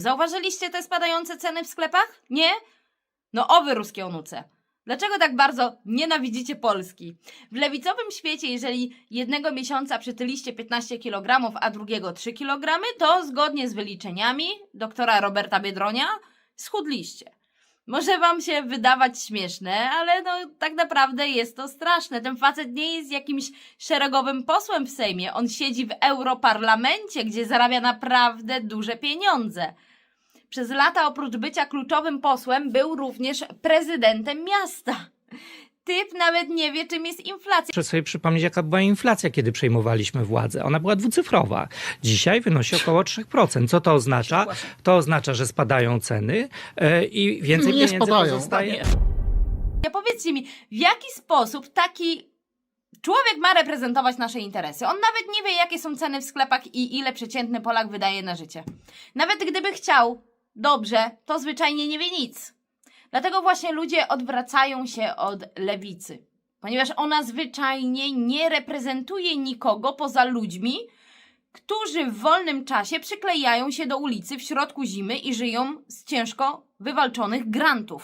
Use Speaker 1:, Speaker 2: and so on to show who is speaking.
Speaker 1: Zauważyliście te spadające ceny w sklepach? Nie? No owy ruskie onuce. Dlaczego tak bardzo nienawidzicie Polski? W lewicowym świecie, jeżeli jednego miesiąca przytyliście 15 kg, a drugiego 3 kg, to zgodnie z wyliczeniami doktora Roberta Biedronia schudliście. Może wam się wydawać śmieszne, ale no tak naprawdę jest to straszne. Ten facet nie jest jakimś szeregowym posłem w Sejmie. On siedzi w Europarlamencie, gdzie zarabia naprawdę duże pieniądze. Przez lata oprócz bycia kluczowym posłem był również prezydentem miasta. Typ nawet nie wie, czym jest inflacja.
Speaker 2: Muszę sobie przypomnieć, jaka była inflacja, kiedy przejmowaliśmy władzę. Ona była dwucyfrowa. Dzisiaj wynosi około 3%. Co to oznacza? To oznacza, że spadają ceny e, i więcej
Speaker 3: Nie
Speaker 2: pieniędzy
Speaker 3: spadają.
Speaker 2: pozostaje.
Speaker 1: Ja powiedzcie mi, w jaki sposób taki człowiek ma reprezentować nasze interesy? On nawet nie wie, jakie są ceny w sklepach i ile przeciętny Polak wydaje na życie. Nawet gdyby chciał dobrze, to zwyczajnie nie wie nic. Dlatego właśnie ludzie odwracają się od lewicy, ponieważ ona zwyczajnie nie reprezentuje nikogo poza ludźmi, którzy w wolnym czasie przyklejają się do ulicy w środku zimy i żyją z ciężko wywalczonych grantów.